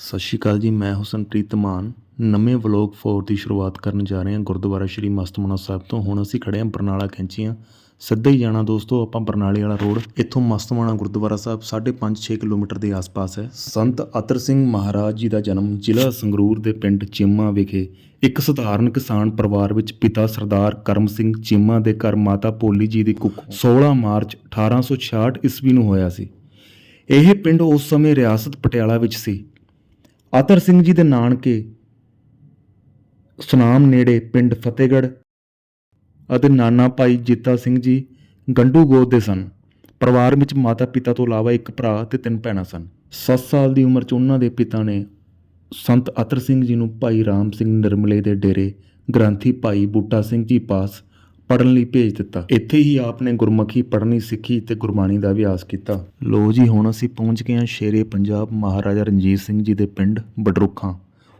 ਸਤਿ ਸ਼੍ਰੀ ਅਕਾਲ ਜੀ, ਮੈਂ ਹੁਸਨਪ੍ਰੀਤ ਮਾਨ। ਨਵੇਂ ਵਲੌਗ 4 ਦੀ ਸ਼ੁਰੂਆਤ ਕਰਨ ਜਾ ਰਹੇ ਹਾਂ ਗੁਰਦੁਆਰਾ ਸ਼੍ਰੀ ਮਸਤਮਣਾ ਸਾਹਿਬ ਤੋਂ। ਹੁਣ ਅਸੀਂ ਖੜੇ ਹਾਂ ਬਰਨਾਲਾ ਕੈਂਚੀਆਂ। ਸਿੱਧਾ ਹੀ ਜਾਣਾ ਦੋਸਤੋ, ਆਪਾਂ ਬਰਨਾਲੇ ਵਾਲਾ ਰੋਡ ਇੱਥੋਂ ਮਸਤਮਾਣਾ ਗੁਰਦੁਆਰਾ ਸਾਹਿਬ 5.5-6 ਕਿਲੋਮੀਟਰ ਦੇ ਆਸ-ਪਾਸ ਹੈ। ਸੰਤ ਅਤਰ ਸਿੰਘ ਮਹਾਰਾਜ ਜੀ ਦਾ ਜਨਮ ਜ਼ਿਲ੍ਹਾ ਸੰਗਰੂਰ ਦੇ ਪਿੰਡ ਚੀਮਾ ਵਿਖੇ। ਇੱਕ ਸਧਾਰਨ ਕਿਸਾਨ ਪਰਿਵਾਰ ਵਿੱਚ ਪਿਤਾ ਸਰਦਾਰ ਕਰਮ ਸਿੰਘ ਚੀਮਾ ਦੇ ਘਰ ਮਾਤਾ ਭੋਲੀ ਜੀ ਦੀ ਕੁੱਖ 16 ਮਾਰਚ 1866 ਈਸਵੀ ਨੂੰ ਹੋਇਆ ਸੀ। ਇਹ ਪਿੰਡ ਉਸ ਸਮੇਂ ਰਿਆਸਤ ਪਟਿਆਲਾ ਵਿੱਚ ਸੀ। ਅਤਰ ਸਿੰਘ ਜੀ ਦੇ ਨਾਨਕੇ, ਸੁਨਾਮ ਨੇੜੇ ਪਿੰਡ ਫਤਿਹਗੜ੍ਹ, ਅਤੇ ਨਾਨਾ ਭਾਈ ਜੀਤਾ ਸਿੰਘ ਜੀ ਗੰਡੂ ਗੋਦ ਦੇ ਸਨ। ਪਰਿਵਾਰ ਵਿੱਚ ਮਾਤਾ ਪਿਤਾ ਤੋਂ ਇਲਾਵਾ ਇੱਕ ਭਰਾ ਤੇ ਤਿੰਨ ਭੈਣਾਂ ਸਨ। 7 ਸਾਲ ਦੀ ਉਮਰ 'ਚ ਉਹਨਾਂ ਦੇ ਪਿਤਾ ਨੇ ਸੰਤ ਅਤਰ ਸਿੰਘ ਜੀ ਨੂੰ ਭਾਈ ਰਾਮ ਸਿੰਘ ਨਿਰਮਲੇ ਦੇ ਡੇਰੇ, ਗ੍ਰੰਥੀ ਭਾਈ ਬੂਟਾ ਸਿੰਘ ਜੀ ਪਾਸ ਪੜਨ ਲਈ ਭੇਜ ਦਿੱਤਾ। ਇੱਥੇ ਹੀ ਆਪ ਨੇ ਗੁਰਮੁਖੀ ਪੜ੍ਹਨੀ ਸਿੱਖੀ ਤੇ ਗੁਰਬਾਣੀ ਦਾ ਅਭਿਆਸ ਕੀਤਾ। ਲੋ ਜੀ, ਹੁਣ ਅਸੀਂ ਪਹੁੰਚ ਗਏ ਹਾਂ ਸ਼ੇਰੇ ਪੰਜਾਬ ਮਹਾਰਾਜਾ ਰਣਜੀਤ ਸਿੰਘ ਜੀ ਦੇ ਪਿੰਡ ਬਡਰੁੱਖਾਂ।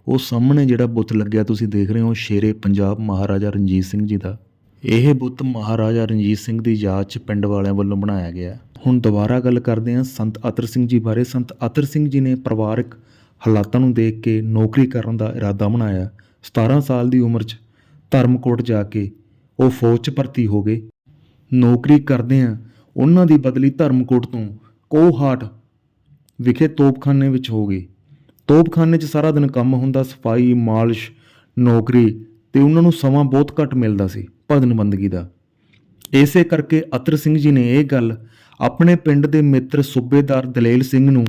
ਉਹ ਸਾਹਮਣੇ ਜਿਹੜਾ ਬੁੱਤ ਲੱਗਿਆ ਤੁਸੀਂ ਦੇਖ ਰਹੇ ਹੋ, ਸ਼ੇਰੇ ਪੰਜਾਬ ਮਹਾਰਾਜਾ ਰਣਜੀਤ ਸਿੰਘ ਜੀ ਦਾ। ਇਹ ਬੁੱਤ ਮਹਾਰਾਜਾ ਰਣਜੀਤ ਸਿੰਘ ਦੀ ਯਾਦ 'ਚ ਪਿੰਡ ਵਾਲਿਆਂ ਵੱਲੋਂ ਬਣਾਇਆ ਗਿਆ ਹੁਣ ਦੁਬਾਰਾ ਗੱਲ ਕਰਦੇ ਹਾਂ ਸੰਤ ਅਤਰ ਸਿੰਘ ਜੀ ਬਾਰੇ। ਸੰਤ ਅਤਰ ਸਿੰਘ ਜੀ ਨੇ ਪਰਿਵਾਰਕ ਹਾਲਾਤਾਂ ਨੂੰ ਦੇਖ ਕੇ ਨੌਕਰੀ ਕਰਨ ਦਾ ਇਰਾਦਾ ਬਣਾਇਆ। 17 ਸਾਲ ਦੀ ਉਮਰ 'ਚ ਧਰਮਕੋਟ ਜਾ ਕੇ ਉਹ ਫੌਜ 'ਚ ਭਰਤੀ ਹੋ ਗਏ। ਨੌਕਰੀ ਕਰਦੇ ਆ ਉਹਨਾਂ ਦੀ ਬਦਲੀ ਧਰਮਕੋਟ ਤੋਂ ਕੋਹਾਟ ਵਿਖੇ ਤੋਪਖਾਨੇ ਵਿੱਚ ਹੋ ਗਈ। ਤੋਪਖਾਨੇ 'ਚ ਸਾਰਾ ਦਿਨ ਕੰਮ ਹੁੰਦਾ, ਸਫ਼ਾਈ, ਮਾਲਿਸ਼, ਨੌਕਰੀ ਤੇ ਉਹਨਾਂ ਨੂੰ ਸਮਾਂ ਬਹੁਤ ਘੱਟ ਮਿਲਦਾ ਸੀ ਭਜਨ ਬੰਦਗੀ ਦਾ। ਇਸੇ ਕਰਕੇ ਅਤਰ ਸਿੰਘ ਜੀ ਨੇ ਇਹ ਗੱਲ ਆਪਣੇ ਪਿੰਡ ਦੇ ਮਿੱਤਰ ਸੂਬੇਦਾਰ ਦਲੇਲ ਸਿੰਘ ਨੂੰ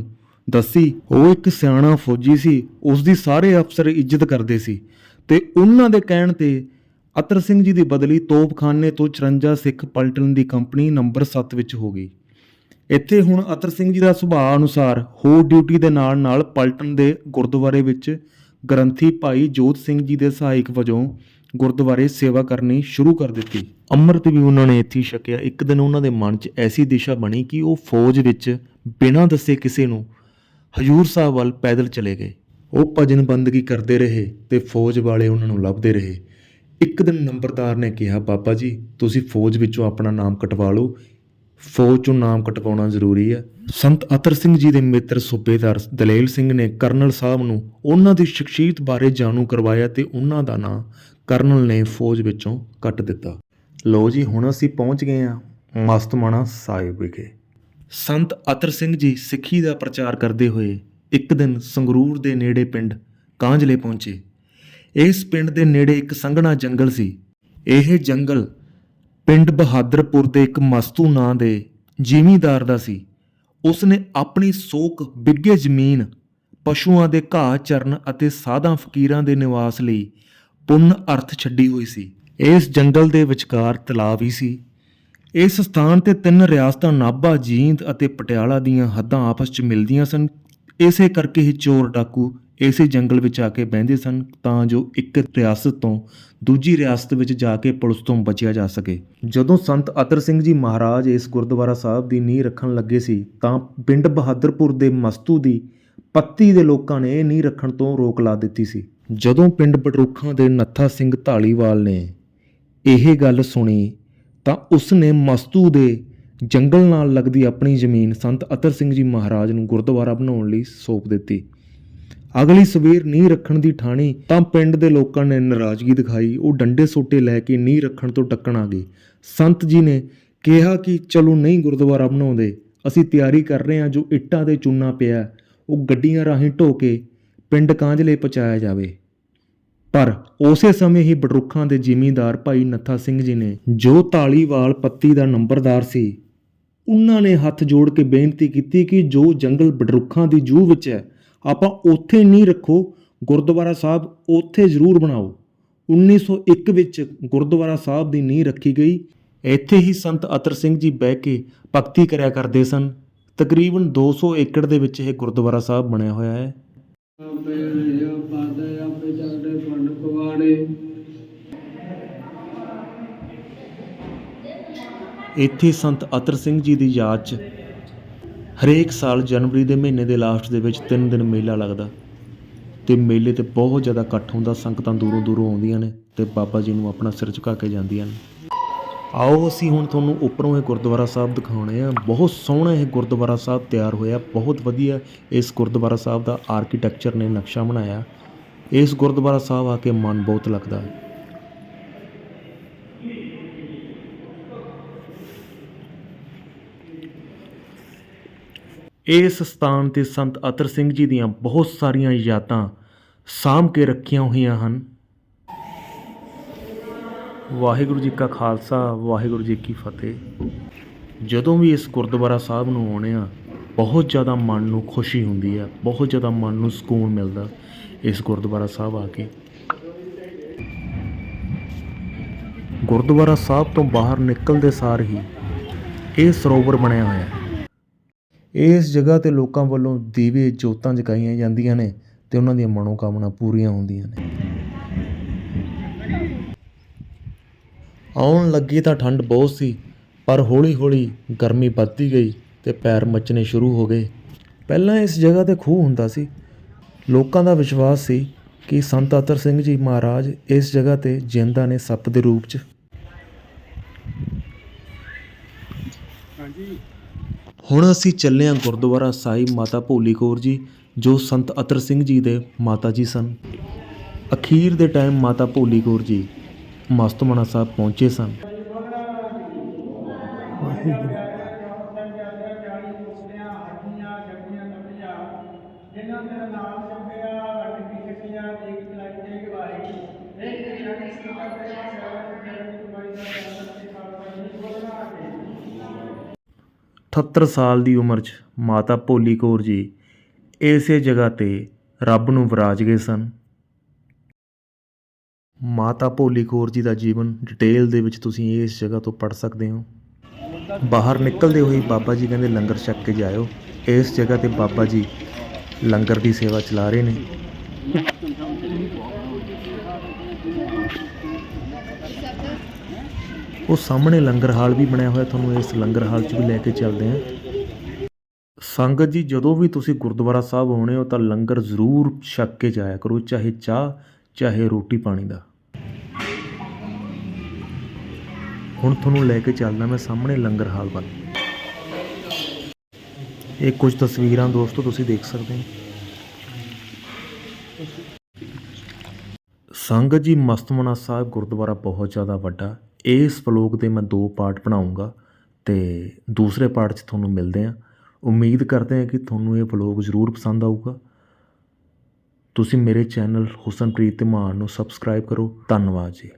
ਦੱਸੀ। ਉਹ ਇੱਕ ਸਿਆਣਾ ਫੌਜੀ ਸੀ ਉਸ ਦੀ ਸਾਰੇ ਅਫਸਰ ਇੱਜ਼ਤ ਕਰਦੇ ਸੀ ਤੇ ਉਹਨਾਂ ਦੇ ਕਹਿਣ ਤੇ ਅਤਰ ਸਿੰਘ ਜੀ ਦੀ ਬਦਲੀ ਤੋਪਖਾਨੇ ਤੋਂ 54 ਸਿੱਖ ਪਲਟਨ ਦੀ ਕੰਪਨੀ ਨੰਬਰ 7 ਵਿੱਚ ਹੋ ਗਈ। ਇੱਥੇ ਹੁਣ ਅਤਰ ਸਿੰਘ ਜੀ ਦਾ ਸੁਭਾਅ ਅਨੁਸਾਰ ਹੋਰ ਡਿਊਟੀ ਦੇ ਨਾਲ ਨਾਲ ਪਲਟਨ ਦੇ ਗੁਰਦੁਆਰੇ ਵਿੱਚ ਗ੍ਰੰਥੀ ਭਾਈ ਜੋਤ ਸਿੰਘ ਜੀ ਦੇ ਸਹਾਇਕ ਵਜੋਂ ਗੁਰਦੁਆਰੇ ਸੇਵਾ ਕਰਨੀ ਸ਼ੁਰੂ ਕਰ ਦਿੱਤੀ। ਅੰਮ੍ਰਿਤ ਵੀ ਉਹਨਾਂ ਨੇ ਇੱਥੇ ਛਕਿਆ। ਇੱਕ ਦਿਨ ਉਹਨਾਂ ਦੇ ਮਨ 'ਚ ਐਸੀ ਦਿਸ਼ਾ ਬਣੀ ਕਿ ਉਹ ਫੌਜ ਵਿੱਚ ਬਿਨਾਂ ਦੱਸੇ ਕਿਸੇ ਨੂੰ ਹਜੂਰ ਸਾਹਿਬ ਵੱਲ ਪੈਦਲ ਚਲੇ ਗਏ। ਉਹ ਭਜਨ ਬੰਦਗੀ ਕਰਦੇ ਰਹੇ ਤੇ ਫੌਜ ਵਾਲੇ ਉਹਨਾਂ ਨੂੰ ਲੱਭਦੇ ਰਹੇ। ਇੱਕ ਦਿਨ ਨੰਬਰਦਾਰ ਨੇ ਕਿਹਾ ਬਾਬਾ ਜੀ, ਤੁਸੀਂ ਫੌਜ ਵਿੱਚੋਂ ਆਪਣਾ ਨਾਮ ਕਟਵਾ ਲਓ। ਫੌਜ ਚੋਂ ਨਾਮ ਕਟਵਾਉਣਾ ਜ਼ਰੂਰੀ ਹੈ। ਸੰਤ ਅਤਰ ਸਿੰਘ ਜੀ ਦੇ ਮਿੱਤਰ ਸੂਬੇਦਾਰ ਦਲੇਲ ਸਿੰਘ ਨੇ ਕਰਨਲ ਸਾਹਿਬ ਨੂੰ ਉਹਨਾਂ ਦੀ ਸ਼ਖਸੀਅਤ ਬਾਰੇ ਜਾਣੂ ਕਰਵਾਇਆ ਤੇ ਉਹਨਾਂ ਦਾ ਨਾਂ ਕਰਨਲ ਨੇ ਫੌਜ ਵਿੱਚੋਂ ਕੱਟ ਦਿੱਤਾ। ਲੋ ਜੀ, ਹੁਣ ਅਸੀਂ ਪਹੁੰਚ ਗਏ ਹਾਂ ਮਸਤਮਾਣਾ ਸਾਹਿਬ ਵਿਖੇ। ਸੰਤ ਅਤਰ ਸਿੰਘ ਜੀ ਸਿੱਖੀ ਦਾ ਪ੍ਰਚਾਰ ਕਰਦੇ ਹੋਏ ਇੱਕ ਦਿਨ ਸੰਗਰੂਰ ਦੇ ਨੇੜੇ ਪਿੰਡ ਕਾਂਝਲੇ ਪਹੁੰਚੇ। ਇਸ ਪਿੰਡ ਦੇ ਨੇੜੇ ਇੱਕ ਸੰਘਣਾ ਜੰਗਲ ਸੀ। ਇਹ ਜੰਗਲ ਪਿੰਡ ਬਹਾਦਰਪੁਰ ਦੇ ਇੱਕ ਮਸਤੂ ਨਾਂ ਦੇ ਜ਼ਿਮੀਂਦਾਰ ਦਾ ਸੀ। ਉਸਨੇ ਆਪਣੀ ਸੋਕ ਬਿੱਗੇ ਜ਼ਮੀਨ, ਪਸ਼ੂਆਂ ਦੇ ਘਾਹ ਚਰਨ ਅਤੇ ਸਾਧਾਂ ਫਕੀਰਾਂ ਦੇ ਨਿਵਾਸ ਲਈ ਪੁੰਨ ਅਰਥ ਛੱਡੀ ਹੋਈ ਸੀ। ਇਸ ਜੰਗਲ ਦੇ ਵਿਚਕਾਰ ਤਲਾਬ ਹੀ ਸੀ। ਇਸ ਸਥਾਨ ਤੇ ਤਿੰਨ ਰਿਆਸਤਾਂ ਨਾਭਾ, ਜੀਂਦ ਅਤੇ ਪਟਿਆਲਾ ਦੀਆਂ ਹੱਦਾਂ ਆਪਸ 'ਚ ਮਿਲਦੀਆਂ ਸਨ। ਇਸੇ ਕਰਕੇ ਹੀ ਚੋਰ ਡਾਕੂ ਇਸੇ ਜੰਗਲ ਵਿੱਚ ਆ ਕੇ ਬਹਿੰਦੇ ਸਨ ਤਾਂ ਜੋ ਇੱਕ ਰਿਆਸਤ ਤੋਂ ਦੂਜੀ ਰਿਆਸਤ ਵਿੱਚ ਜਾ ਕੇ ਪੁਲਿਸ ਤੋਂ ਬਚਿਆ ਜਾ ਸਕੇ। ਜਦੋਂ ਸੰਤ ਅਤਰ ਸਿੰਘ ਜੀ ਮਹਾਰਾਜ ਇਸ ਗੁਰਦੁਆਰਾ ਸਾਹਿਬ ਦੀ ਨੀਂਹ ਰੱਖਣ ਲੱਗੇ ਸੀ ਤਾਂ ਪਿੰਡ ਬਹਾਦਰਪੁਰ ਦੇ ਮਸਤੂ ਦੀ ਪੱਤੀ ਦੇ ਲੋਕਾਂ ਨੇ ਇਹ ਨੀਂਹ ਰੱਖਣ ਤੋਂ ਰੋਕ ਲਾ ਦਿੱਤੀ ਸੀ। ਜਦੋਂ ਪਿੰਡ ਬਡਰੁੱਖਾਂ ਦੇ ਨੱਥਾ ਸਿੰਘ ਢਾਲੀਵਾਲ ਨੇ ਇਹ ਗੱਲ ਸੁਣੀ ਤਾਂ ਉਸ ਨੇ ਮਸਤੂ ਦੇ ਜੰਗਲ ਨਾਲ ਲੱਗਦੀ ਆਪਣੀ ਜ਼ਮੀਨ ਸੰਤ ਅਤਰ ਸਿੰਘ ਜੀ ਮਹਾਰਾਜ ਨੂੰ ਗੁਰਦੁਆਰਾ ਬਣਾਉਣ ਲਈ ਸੌਂਪ ਦਿੱਤੀ। ਅਗਲੀ ਸਵੇਰ ਨੀਂਹ ਰੱਖਣ ਦੀ ਠਾਣੀ ਤਾਂ ਪਿੰਡ ਦੇ ਲੋਕਾਂ ਨੇ ਨਾਰਾਜ਼ਗੀ ਦਿਖਾਈ। ਉਹ ਡੰਡੇ ਸੋਟੇ ਲੈ ਕੇ ਨੀਂਹ ਰੱਖਣ ਤੋਂ ਟੱਕਣ ਆ ਗਏ। ਸੰਤ ਜੀ ਨੇ ਕਿਹਾ ਕਿ ਚਲੋ ਨਹੀਂ ਗੁਰਦੁਆਰਾ ਬਣਾਉਂਦੇ, ਅਸੀਂ ਤਿਆਰੀ ਕਰ ਰਹੇ ਹਾਂ ਜੋ ਇੱਟਾਂ 'ਤੇ ਚੂਨਾ ਪਿਆ ਉਹ ਗੱਡੀਆਂ ਰਾਹੀਂ ਢੋ ਕੇ ਪਿੰਡ ਕਾਂਝਲੇ ਪਹੁੰਚਾਇਆ ਜਾਵੇ। ਪਰ ਉਸੇ ਸਮੇਂ ਹੀ ਬਡਰੁੱਖਾਂ ਦੇ ਜ਼ਿਮੀਂਦਾਰ ਭਾਈ ਨੱਥਾ ਸਿੰਘ ਜੀ ਨੇ ਜੋ ਢਾਲੀਵਾਲ ਪੱਤੀ ਦਾ ਨੰਬਰਦਾਰ ਸੀ, ਉਹਨਾਂ ਨੇ ਹੱਥ ਜੋੜ ਕੇ ਬੇਨਤੀ ਕੀਤੀ ਕਿ ਜੋ ਜੰਗਲ ਬਡਰੁੱਖਾਂ ਦੀ ਜੂਹ ਵਿੱਚ ਹੈ ਆਪਾਂ ਉੱਥੇ ਨਹੀਂ ਰੱਖੋ ਗੁਰਦੁਆਰਾ ਸਾਹਿਬ ਉੱਥੇ ਜ਼ਰੂਰ ਬਣਾਓ। 1901 ਵਿੱਚ ਗੁਰਦੁਆਰਾ ਸਾਹਿਬ ਦੀ ਨੀਂਹ ਰੱਖੀ ਗਈ। ਇੱਥੇ ਹੀ ਸੰਤ ਅਤਰ ਸਿੰਘ ਜੀ ਬਹਿ ਕੇ ਭਗਤੀ ਕਰਿਆ ਕਰਦੇ ਸਨ। ਤਕਰੀਬਨ 200 ਏਕੜ ਦੇ ਵਿੱਚ ਇਹ ਗੁਰਦੁਆਰਾ ਸਾਹਿਬ ਬਣਿਆ ਹੋਇਆ ਹੈ। ਇੱਥੇ ਸੰਤ ਅਤਰ ਸਿੰਘ ਜੀ ਦੀ ਯਾਦ 'ਚ ਹਰੇਕ ਸਾਲ ਜਨਵਰੀ ਦੇ ਮਹੀਨੇ ਦੇ ਲਾਸਟ ਦੇ ਵਿੱਚ 3 ਦਿਨ ਮੇਲਾ ਲੱਗਦਾ। ਤੇ ਮੇਲੇ ਤੇ ਬਹੁਤ ਜ਼ਿਆਦਾ ਇਕੱਠ ਹੁੰਦਾ, ਸੰਗਤਾਂ ਦੂਰੋਂ ਦੂਰੋਂ ਆਉਂਦੀਆਂ ਨੇ ਤੇ ਬਾਬਾ ਜੀ ਨੂੰ ਆਪਣਾ ਸਿਰ ਝੁਕਾ ਕੇ ਜਾਂਦੀਆਂ ਨੇ। ਆਓ ਅਸੀਂ ਹੁਣ ਤੁਹਾਨੂੰ ਉੱਪਰੋਂ ਇਹ ਗੁਰਦੁਆਰਾ ਸਾਹਿਬ ਦਿਖਾਉਣੇ ਆ। ਬਹੁਤ ਸੋਹਣਾ ਇਹ ਗੁਰਦੁਆਰਾ ਸਾਹਿਬ ਤਿਆਰ ਹੋਇਆ। ਬਹੁਤ ਵਧੀਆ ਇਸ ਗੁਰਦੁਆਰਾ ਸਾਹਿਬ ਦਾ ਆਰਕੀਟੈਕਚਰ ਨੇ ਨਕਸ਼ਾ ਬਣਾਇਆ। ਇਸ ਗੁਰਦੁਆਰਾ ਸਾਹਿਬ ਆ ਕੇ ਮਨ ਬਹੁਤ ਲੱਗਦਾ। ਹੈ ਇਸ ਸਥਾਨ ਤੇ ਸੰਤ ਅਤਰ ਸਿੰਘ ਜੀ ਦੀਆਂ ਬਹੁਤ ਸਾਰੀਆਂ ਯਾਦਾਂ ਸਾਂਭ ਕੇ ਰੱਖੀਆਂ ਹੋਈਆਂ ਹਨ। ਵਾਹਿਗੁਰੂ ਜੀ ਕਾ ਖਾਲਸਾ, ਵਾਹਿਗੁਰੂ ਜੀ ਕੀ ਫਤਿਹ। ਜਦੋਂ ਵੀ ਇਸ ਗੁਰਦੁਆਰਾ ਸਾਹਿਬ ਨੂੰ ਆਉਣੇ ਆ, ਬਹੁਤ ਜ਼ਿਆਦਾ ਮਨ ਨੂੰ ਖੁਸ਼ੀ ਹੁੰਦੀ ਹੈ ਬਹੁਤ ਜ਼ਿਆਦਾ ਮਨ ਨੂੰ ਸਕੂਨ ਮਿਲਦਾ ਇਸ ਗੁਰਦੁਆਰਾ ਸਾਹਿਬ ਆ ਕੇ। ਗੁਰਦੁਆਰਾ ਸਾਹਿਬ ਤੋਂ ਬਾਹਰ ਨਿਕਲਦੇ ਸਾਰ ਹੀ ਇਹ ਸਰੋਵਰ ਬਣਿਆ ਹੋਇਆ। ਹੈ ਇਸ ਜਗ੍ਹਾ ਤੇ ਲੋਕਾਂ ਵੱਲੋਂ ਦੀਵੇ ਜੋਤਾਂ ਜਗਾਈਆਂ ਜਾਂਦੀਆਂ ਨੇ ਤੇ ਉਹਨਾਂ ਦੀਆਂ ਮਨੋਕਾਮਨਾ ਪੂਰੀਆਂ ਹੁੰਦੀਆਂ ਨੇ। ਆਉਣ ਲੱਗੀ ਤਾਂ ਠੰਡ ਬਹੁਤ ਸੀ, ਪਰ ਹੌਲੀ-ਹੌਲੀ ਗਰਮੀ ਵੱਧਦੀ ਗਈ ਤੇ ਪੈਰ ਮੱਚਣੇ ਸ਼ੁਰੂ ਹੋ ਗਏ। ਪਹਿਲਾਂ ਇਸ ਜਗ੍ਹਾ ਤੇ ਖੂਹ ਹੁੰਦਾ ਸੀ। ਲੋਕਾਂ ਦਾ ਵਿਸ਼ਵਾਸ ਸੀ ਕਿ ਸੰਤ ਅਤਰ ਸਿੰਘ ਜੀ ਮਹਾਰਾਜ ਇਸ ਜਗ੍ਹਾ ਤੇ ਜਿੰਦਾ ਨੇ ਸੱਪ ਦੇ ਰੂਪ 'ਚ। ਹੁਣ ਅਸੀਂ ਚੱਲੇ ਹਾਂ ਗੁਰਦੁਆਰਾ ਸਾਹਿਬ ਮਾਤਾ ਭੋਲੀ ਕੌਰ ਜੀ, ਜੋ ਸੰਤ ਅਤਰ ਸਿੰਘ ਜੀ ਦੇ ਮਾਤਾ ਜੀ ਸਨ। ਅਖੀਰ ਦੇ ਟਾਈਮ ਮਾਤਾ ਭੋਲੀ ਕੌਰ ਜੀ ਮਸਤਮਣਾ ਸਾਹਿਬ ਪਹੁੰਚੇ ਸਨ। ਅਠੱਤਰ ਸਾਲ ਦੀ ਉਮਰ 'ਚ ਮਾਤਾ ਭੋਲੀ ਕੌਰ ਜੀ ਇਸੇ ਜਗ੍ਹਾ ਤੇ ਰੱਬ ਨੂੰ ਵਿਰਾਜ ਗਏ ਸਨ। ਮਾਤਾ ਭੋਲੀ ਕੌਰ ਜੀ ਦਾ ਜੀਵਨ ਡਿਟੇਲ ਦੇ ਵਿੱਚ ਤੁਸੀਂ ਇਸ ਜਗ੍ਹਾ ਤੋਂ ਪੜ੍ਹ ਸਕਦੇ ਹੋ। ਬਾਹਰ ਨਿਕਲਦੇ ਹੋਏ ਬਾਬਾ ਜੀ ਕਹਿੰਦੇ ਲੰਗਰ ਛਕ ਕੇ ਜਾਇਓ। ਇਸ ਜਗ੍ਹਾ ਤੇ ਬਾਬਾ ਜੀ ਲੰਗਰ ਦੀ ਸੇਵਾ ਚਲਾ ਰਹੇ ਨੇ। ਉਹ ਸਾਹਮਣੇ ਲੰਗਰ ਹਾਲ ਵੀ ਬਣਿਆ ਹੋਇਆ, ਤੁਹਾਨੂੰ ਇਸ ਲੰਗਰ ਹਾਲ 'ਚ ਵੀ ਲੈ ਕੇ ਚੱਲਦੇ ਹਾਂ। ਸੰਗਤ ਜੀ, ਜਦੋਂ ਵੀ ਤੁਸੀਂ ਗੁਰਦੁਆਰਾ ਸਾਹਿਬ ਆਉਣੇ ਹੋ ਤਾਂ ਲੰਗਰ ਜ਼ਰੂਰ ਛੱਕ ਕੇ ਜਾਇਆ ਕਰੋ, ਚਾਹੇ ਚਾਹ, ਚਾਹੇ ਰੋਟੀ ਪਾਣੀ ਦਾ। ਹੁਣ ਤੁਹਾਨੂੰ ਲੈ ਕੇ ਚੱਲਦਾ ਮੈਂ ਸਾਹਮਣੇ ਲੰਗਰ ਹਾਲ ਵੱਲ। ਇਹ ਕੁਝ ਤਸਵੀਰਾਂ ਦੋਸਤੋ, ਤੁਸੀਂ ਦੇਖ ਸਕਦੇ ਹੋ। ਸੰਗਤ ਜੀ, ਮਸਤਮਨਾ ਸਾਹਿਬ ਗੁਰਦੁਆਰਾ ਬਹੁਤ ਜ਼ਿਆਦਾ ਵੱਡਾ। ਇਸ ਵਲੋਗ ਦੇ ਮੈਂ ਦੋ ਪਾਰਟ ਬਣਾਉਂਗਾ ਤੇ ਦੂਸਰੇ ਪਾਰਟ 'ਚ ਤੁਹਾਨੂੰ ਮਿਲਦੇ ਹਾਂ। ਉਮੀਦ ਕਰਦੇ ਹਾਂ ਕਿ ਤੁਹਾਨੂੰ ਇਹ ਵਲੋਗ ਜ਼ਰੂਰ ਪਸੰਦ ਆਊਗਾ। ਤੁਸੀਂ ਮੇਰੇ ਚੈਨਲ ਹੁਸਨਪ੍ਰੀਤ ਧਮਾਨ ਨੂੰ ਸਬਸਕ੍ਰਾਈਬ ਕਰੋ। ਧੰਨਵਾਦ ਜੀ।